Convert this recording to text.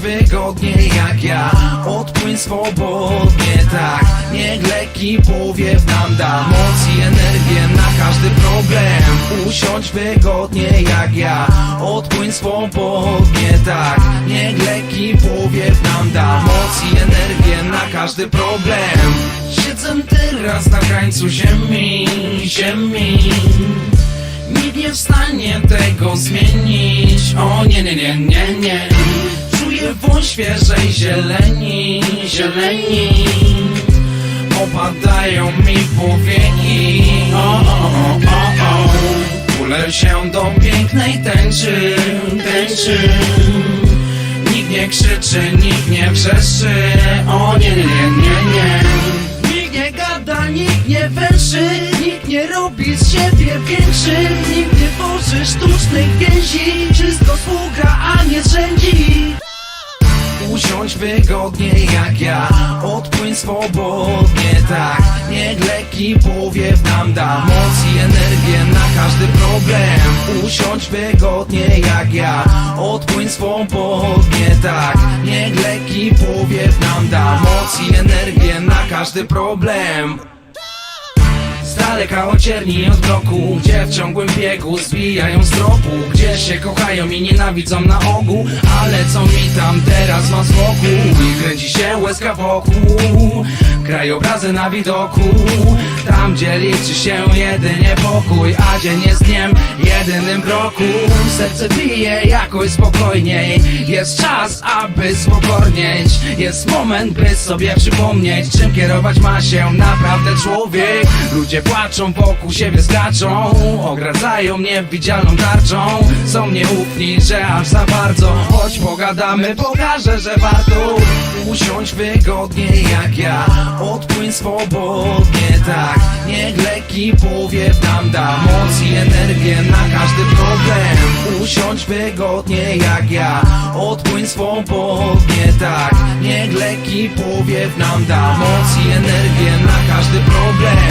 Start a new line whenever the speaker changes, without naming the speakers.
wygodnie jak ja. Odpłyń swobodnie, tak. Niech lekki powiew nam da. Moc i energię na każdy problem. Usiądź wygodnie jak ja. Odpłyń swobodnie, tak. Niech lekki powiew nam da. Moc i energię na każdy problem. Siedzę teraz na krańcu ziemi, ziemi. Nikt nie w stanie tego zmienić. O nie, nie, nie, nie, nie Woń świeżej zieleni, zieleni. Opadają mi powieki O, o, o, o, o. Ulę się do pięknej tęczy, tęczy. Nikt nie krzyczy, nikt nie wrzeszczy. O nie, nie, nie, nie, Nikt nie gada, nikt nie węszy. Nikt nie robi z siebie większy. Nikt nie tworzy sztucznych więzi Wszystko sługa, Usiądź wygodnie jak ja. Odpłyń swobodnie, tak. Niech lekki powiew nam da Moc i energię na każdy problem. Usiądź wygodnie jak ja. Odpłyń swobodnie, tak. Niech lekki powiew nam da Moc i energię na każdy problem. Z daleka ocierni od bloku. Gdzie w ciągłym biegu zbijają z tropu się kochają i nienawidzą na ogół Ale co mi tam teraz ma z wokół kręci się łezka wokół Krajobrazy na widoku. Tam gdzie liczy się jedynie pokój A dzień jest dniem jedynym roku Serce bije jakoś spokojniej. Jest czas, aby spokornieć Jest moment, by sobie przypomnieć Czym kierować ma się naprawdę człowiek. Ludzie płaczą, wokół siebie skaczą Ogradzają mnie widzialną tarczą. Są nieufni, że aż za bardzo. Choć pogadamy, pokażę, że warto Usiądź wygodnie jak ja Odpłyń swobodnie, tak. Niech lekki powiew nam da Moc i energię na każdy problem. Usiądź wygodnie jak ja. Odpłyń swobodnie, tak. Niech lekki powiew nam da Moc i energię na każdy problem